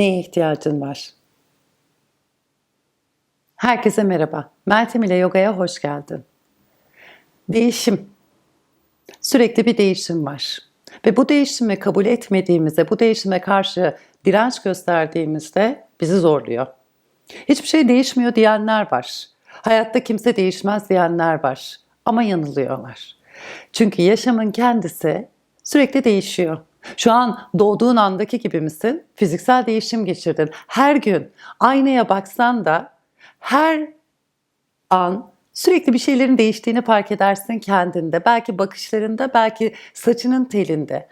Neye ihtiyacın var? Herkese merhaba. Meltem ile Yoga'ya hoş geldin. Değişim. Sürekli bir değişim var. Ve bu değişimi kabul etmediğimizde, bu değişime karşı direnç gösterdiğimizde bizi zorluyor. Hiçbir şey değişmiyor diyenler var. Hayatta kimse değişmez diyenler var. Ama yanılıyorlar. Çünkü yaşamın kendisi sürekli değişiyor. Şu an doğduğun andaki gibi misin? Fiziksel değişim geçirdin. Her gün aynaya baksan da her an sürekli bir şeylerin değiştiğini fark edersin kendinde. Belki bakışlarında, belki saçının telinde.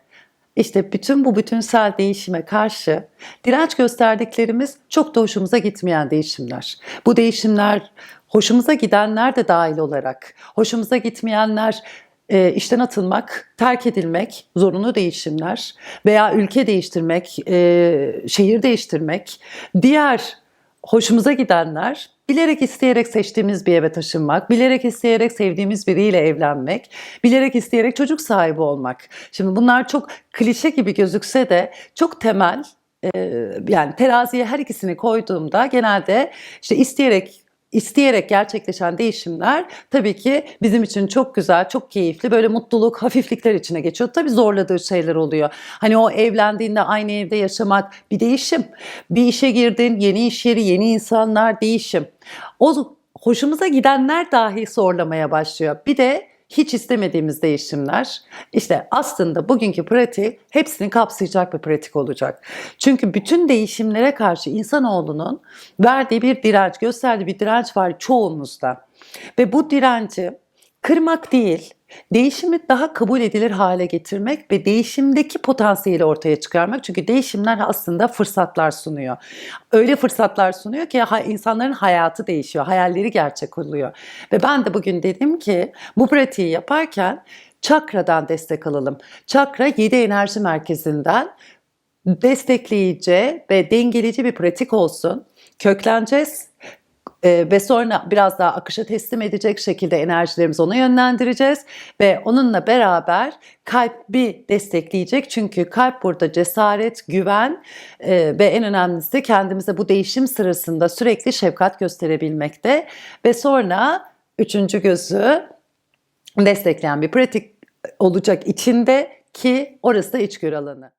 İşte bütün bu bütünsel değişime karşı direnç gösterdiklerimiz çok da hoşumuza gitmeyen değişimler. Bu değişimler hoşumuza gidenler de dahil olarak, hoşumuza gitmeyenler e, işten atılmak, terk edilmek, zorunlu değişimler veya ülke değiştirmek, e, şehir değiştirmek, diğer hoşumuza gidenler bilerek isteyerek seçtiğimiz bir eve taşınmak, bilerek isteyerek sevdiğimiz biriyle evlenmek, bilerek isteyerek çocuk sahibi olmak. Şimdi bunlar çok klişe gibi gözükse de çok temel e, yani teraziye her ikisini koyduğumda genelde işte isteyerek isteyerek gerçekleşen değişimler tabii ki bizim için çok güzel, çok keyifli, böyle mutluluk, hafiflikler içine geçiyor. Tabii zorladığı şeyler oluyor. Hani o evlendiğinde aynı evde yaşamak bir değişim. Bir işe girdin, yeni iş yeri, yeni insanlar değişim. O hoşumuza gidenler dahi zorlamaya başlıyor. Bir de hiç istemediğimiz değişimler. İşte aslında bugünkü pratik hepsini kapsayacak bir pratik olacak. Çünkü bütün değişimlere karşı insanoğlunun verdiği bir direnç, gösterdiği bir direnç var çoğumuzda. Ve bu direnci kırmak değil, değişimi daha kabul edilir hale getirmek ve değişimdeki potansiyeli ortaya çıkarmak. Çünkü değişimler aslında fırsatlar sunuyor. Öyle fırsatlar sunuyor ki insanların hayatı değişiyor, hayalleri gerçek oluyor. Ve ben de bugün dedim ki bu pratiği yaparken çakradan destek alalım. Çakra 7 enerji merkezinden destekleyici ve dengeleyici bir pratik olsun. Kökleneceğiz ee, ve sonra biraz daha akışa teslim edecek şekilde enerjilerimizi ona yönlendireceğiz. Ve onunla beraber kalbi destekleyecek. Çünkü kalp burada cesaret, güven e, ve en önemlisi kendimize bu değişim sırasında sürekli şefkat gösterebilmekte. Ve sonra üçüncü gözü destekleyen bir pratik olacak içinde ki orası da içgörü alanı.